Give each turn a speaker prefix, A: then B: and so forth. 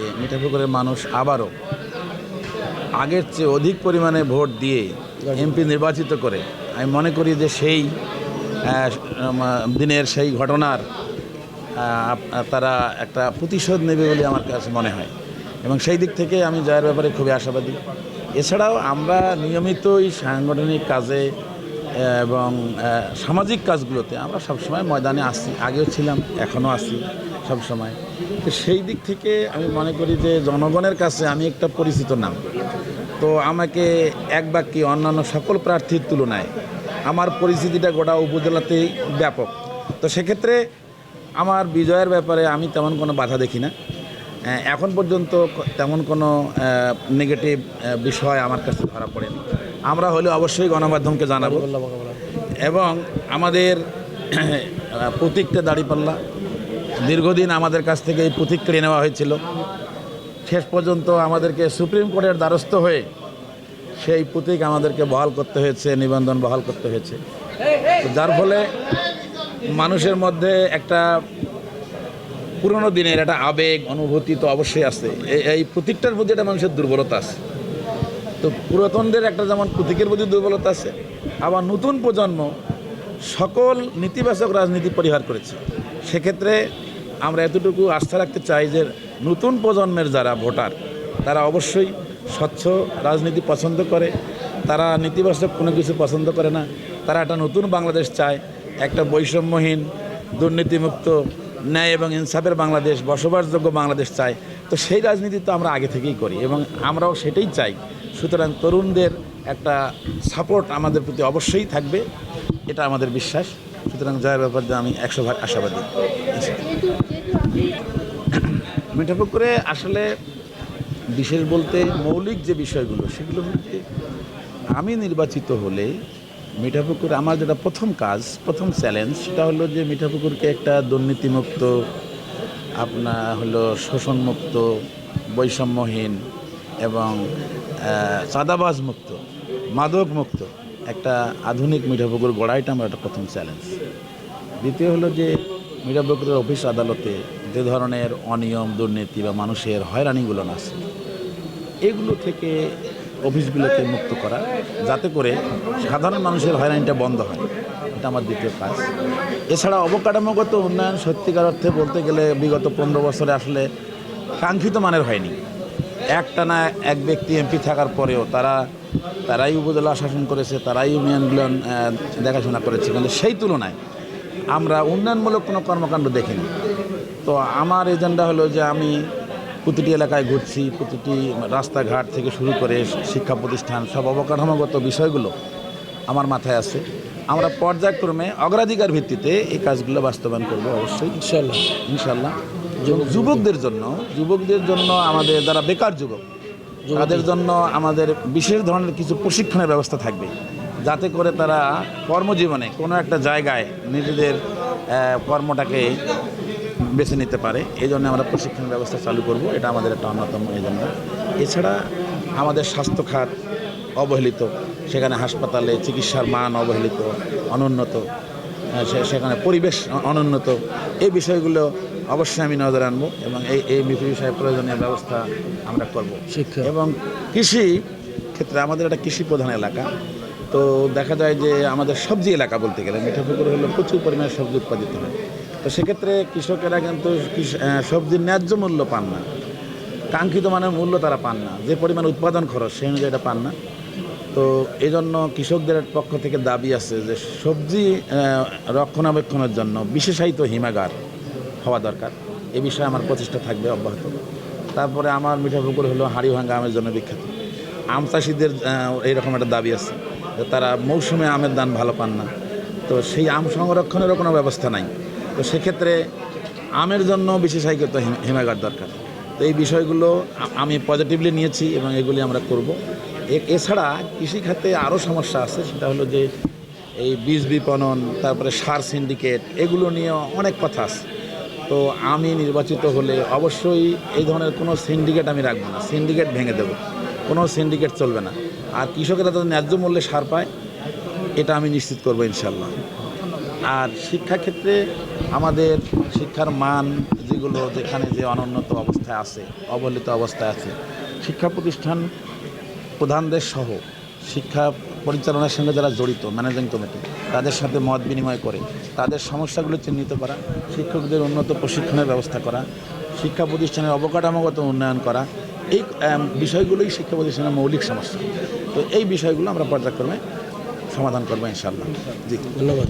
A: থেকে মিঠাপুকুরের মানুষ আবারও আগের চেয়ে অধিক পরিমাণে ভোট দিয়ে এমপি নির্বাচিত করে। আমি মনে করি যে সেই দিনের সেই ঘটনার তারা একটা প্রতিশোধ নেবে বলে আমার কাছে মনে হয়। এবং সেই দিক থেকে আমি জয়ের ব্যাপারে খুবই আশাবাদী। এছাড়াও আমরা নিয়মিতই সাংগঠনিক কাজে এবং সামাজিক কাজগুলোতে আমরা সবসময় ময়দানে আসি। আগেও ছিলাম, এখনও আসি। সবসময়। তো সেই দিক থেকে আমি মনে করি যে জনগণের কাছে আমি একটা পরিচিত নাম। তো আমাকে এক বাক্যে অন্যান্য সকল প্রার্থীর তুলনায় আমার পরিস্থিতিটা গোটা উপজেলাতেই ব্যাপক। তো সেক্ষেত্রে আমার বিজয়ের ব্যাপারে আমি তেমন কোনো বাধা দেখি না। এখন পর্যন্ত তেমন কোনো নেগেটিভ বিষয় আমার কাছে ধরা পড়েনি। আমরা হলে অবশ্যই গণমাধ্যমকে জানাব। এবং আমাদের প্রতীকটা দাঁড়িপাল্লা। দীর্ঘদিন আমাদের কাছ থেকে এই প্রতীক কেড়ে নেওয়া হয়েছিল। শেষ পর্যন্ত আমাদেরকে সুপ্রিম কোর্টের দ্বারস্থ হয়ে সেই প্রতীক আমাদেরকে বহাল করতে হয়েছে, নিবন্ধন বহাল করতে হয়েছে। যার ফলে মানুষের মধ্যে একটা পুরনো দিনের একটা আবেগ, অনুভূতি তো অবশ্যই আছে। এই প্রতীকটার প্রতি একটা মানুষের দুর্বলতা আছে। তো পুরাতনদের একটা যেমন প্রতীকের প্রতি দুর্বলতা আছে, আবার নতুন প্রজন্ম সকল নেতিবাচক রাজনীতি পরিহার করেছে। সেক্ষেত্রে আমরা এতটুকু আস্থা রাখতে চাই যে নতুন প্রজন্মের যারা ভোটার, তারা অবশ্যই স্বচ্ছ রাজনীতি পছন্দ করে। তারা নেতিবাচক কোনো কিছু পছন্দ করে না। তারা একটা নতুন বাংলাদেশ চায়, একটা বৈষম্যহীন, দুর্নীতিমুক্ত, ন্যায় এবং ইনসাফের বাংলাদেশ, বসবাসযোগ্য বাংলাদেশ চায়। তো সেই রাজনীতি তো আমরা আগে থেকেই করি এবং আমরাও সেটাই চাই। সুতরাং তরুণদের একটা সাপোর্ট আমাদের প্রতি অবশ্যই থাকবে, এটা আমাদের বিশ্বাস। সুতরাং জয়ের ব্যাপারে আমি একশো ভাগ আশাবাদী। মিঠাপুকুরে আসলে বিশেষ বলতে মৌলিক যে বিষয়গুলো, সেগুলো হচ্ছে আমি নির্বাচিত হলে মিঠাপুকুর আমার যেটা প্রথম কাজ, প্রথম চ্যালেঞ্জ সেটা হলো যে মিঠাপুকুরকে একটা দুর্নীতিমুক্ত আপনার হলো শোষণমুক্ত, বৈষম্যহীন এবং চাঁদাবাজ মুক্ত মাদক মুক্ত একটা আধুনিক মিঠাপুকুর গড়াইটা আমার একটা প্রথম চ্যালেঞ্জ দ্বিতীয় হলো যে মিঠাপুকুরের অফিস আদালতে যে ধরনের অনিয়ম, দুর্নীতি বা মানুষের হয়রানিগুলো আছে, এগুলো থেকে অফিসগুলোকে মুক্ত করা, যাতে করে সাধারণ মানুষের হয়রানিটা বন্ধ হয়। এটা আমার দ্বিতীয় কাজ। এছাড়া অবকাঠামোগত উন্নয়ন সত্যিকার অর্থে বলতে গেলে বিগত পনেরো বছরে আসলে কাঙ্ক্ষিত মানের হয়নি। একটানা এক ব্যক্তি এমপি থাকার পরেও তারা, তারাই উপজেলা শাসন করেছে, তারাই ইউনিয়নগুলো দেখাশোনা করেছে। কিন্তু সেই তুলনায় আমরা উন্নয়নমূলক কোনো কর্মকাণ্ড দেখিনি। তো আমার এজেন্ডা হলো যে আমি প্রতিটি এলাকায় ঘুরছি প্রতিটি রাস্তাঘাট থেকে শুরু করে শিক্ষা প্রতিষ্ঠান সব অবকাঠামোগত বিষয়গুলো আমার মাথায় আছে। আমরা পর্যায়ক্রমে অগ্রাধিকার ভিত্তিতে এই কাজগুলো বাস্তবায়ন করব অবশ্যই।
B: ইনশাল্লাহ
A: ইনশাল্লাহ যুবকদের জন্য যুবকদের জন্য আমাদের যারা বেকার যুবক তাদের জন্য আমাদের বিশেষ ধরনের কিছু প্রশিক্ষণের ব্যবস্থা থাকবে। যাতে করে তারা কর্মজীবনে কোনো একটা জায়গায় নিজেদের কর্মটাকে বেছে নিতে পারে। এই জন্য আমরা প্রশিক্ষণ ব্যবস্থা চালু করব। এটা আমাদের একটা অন্যতম এজেন্ডা। এছাড়া আমাদের স্বাস্থ্য খাত অবহেলিত সেখানে হাসপাতালে চিকিৎসার মান অবহেলিত অনুন্নত সে- সেখানে পরিবেশ অনুন্নত এই বিষয়গুলো অবশ্যই আমি নজর আনব এবং এই এই বিষয়ে প্রয়োজনীয় ব্যবস্থা আমরা করব।
B: শিক্ষা।
A: এবং কৃষি ক্ষেত্রে আমাদের একটা কৃষি প্রধান এলাকা। তো দেখা যায় যে আমাদের সবজি এলাকা বলতে গেলে মিঠাপুকুর হলো প্রচুর পরিমাণে সবজি উৎপাদিত হয়। তো সেক্ষেত্রে কৃষকেরা কিন্তু সবজির ন্যায্য মূল্য পান না। কাঙ্ক্ষিত মানের মূল্য তারা পান না। যে পরিমাণ উৎপাদন খরচ, সেই অনুযায়ী এটা পান না। তো এই জন্য কৃষকদের পক্ষ থেকে দাবি আছে যে সবজি রক্ষণাবেক্ষণের জন্য বিশেষায়িত হিমাগার হওয়া দরকার। এ বিষয়ে আমার প্রচেষ্টা থাকবে অব্যাহত। তারপরে আমার মিঠাপুকুর হলো হাড়িভাঙ্গা আমের জন্য বিখ্যাত। আম চাষিদের এইরকম একটা দাবি আছে যে তারা মৌসুমে আমের দান ভালো পান না। তো সেই আম সংরক্ষণেরও কোনো ব্যবস্থা নাই। তো সেক্ষেত্রে আমের জন্য বিশেষায়িত হিম- হিমাগার দরকার। তো এই বিষয়গুলো আমি পজিটিভলি নিয়েছি এবং এগুলি আমরা করব। এছাড়া কৃষিখাতে আরও সমস্যা আছে, সেটা হলো যে এই বীজ বিপণন, তারপরে সার সিন্ডিকেট এগুলো নিয়ে অনেক কথা আছে। তো আমি নির্বাচিত হলে অবশ্যই এই ধরনের কোনো সিন্ডিকেট আমি রাখব না। সিন্ডিকেট ভেঙে দেবো। কোনো সিন্ডিকেট চলবে না। আর কৃষকেরা তাদের ন্যায্য মূল্যে সার পায়, এটা আমি নিশ্চিত করব ইনশাল্লাহ আর শিক্ষাক্ষেত্রে আমাদের শিক্ষার মান যেগুলো যেখানে যে অনুন্নত অবস্থায় আছে, অবহেলিত অবস্থায় আছে, শিক্ষা প্রতিষ্ঠান প্রধানদের সহ শিক্ষা পরিচালনার সঙ্গে যারা জড়িত, ম্যানেজিং কমিটি, তাদের সাথে মত বিনিময় করে তাদের সমস্যাগুলো চিহ্নিত করা, শিক্ষকদের উন্নত প্রশিক্ষণের ব্যবস্থা করা, শিক্ষা প্রতিষ্ঠানের অবকাঠামোগত উন্নয়ন করা, এই বিষয়গুলোই শিক্ষা প্রতিষ্ঠানের মৌলিক সমস্যা। তো এই বিষয়গুলো আমরা পর্যায়ক্রমে সমাধান করব ইনশাল্লাহ জি।
B: ধন্যবাদ।